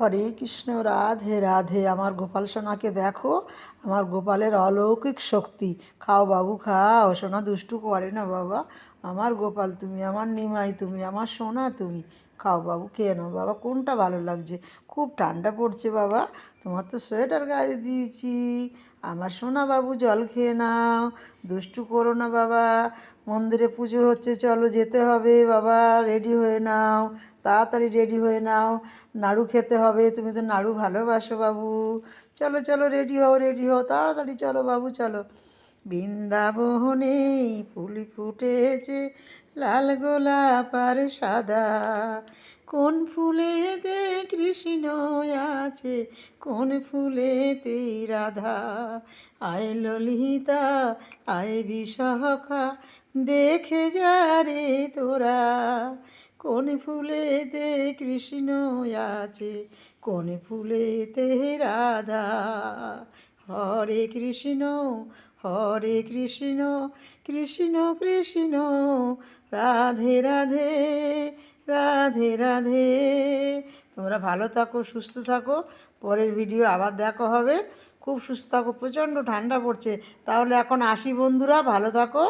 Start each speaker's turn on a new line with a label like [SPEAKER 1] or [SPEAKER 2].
[SPEAKER 1] হরে কৃষ্ণ, রাধে রাধে। আমার গোপাল সোনাকে দেখো, আমার গোপালের অলৌকিক শক্তি। খাও বাবু, খাও। সোনা দুষ্টু করে না বাবা। আমার গোপাল তুমি, আমার নিমাই তুমি, আমার সোনা তুমি। খাও বাবু, খেয়ে নাও। বাবা, কোনটা ভালো লাগছে? খুব ঠান্ডা পড়ছে বাবা। তোমার তো সোয়েটার গায়ে দিয়েছি। আমার সোনা বাবু, জল খেয়ে নাও। দুষ্টু করো না বাবা। মন্দিরে পুজো হচ্ছে, চলো যেতে হবে। বাবা রেডি হয়ে নাও। তাড়াতাড়ি রেডি হয়ে নাও। নাড়ু খেতে হবে। তুমি তো নাড়ু ভালোবাসো বাবু। চলো চলো রেডি হও রেডি হও। তাড়াতাড়ি চলো বাবু, চলো। বৃন্দাবনে ফুল ফুটেছে লাল গোলাপ আর সাদা। কোন ফুলেতে কৃষ্ণ আছে, কোন ফুলেতে রাধা? আয় ললিতা, আয় বিশাখা, দেখে যা রে তোরা। কোন ফুলেতে কৃষ্ণ আছে, কোন ফুলেতে রাধা? হরে কৃষ্ণ হরে কৃষ্ণ কৃষ্ণ কৃষ্ণ, রাধে রাধে রাধে রাধে। তোমরা ভালো থাকো, সুস্থ থাকো। পরের ভিডিও আবার দেখো হবে। খুব সুস্থ থাকো, প্রচণ্ড ঠান্ডা পড়ছে। তাহলে এখন আসি বন্ধুরা, ভালো থাকো।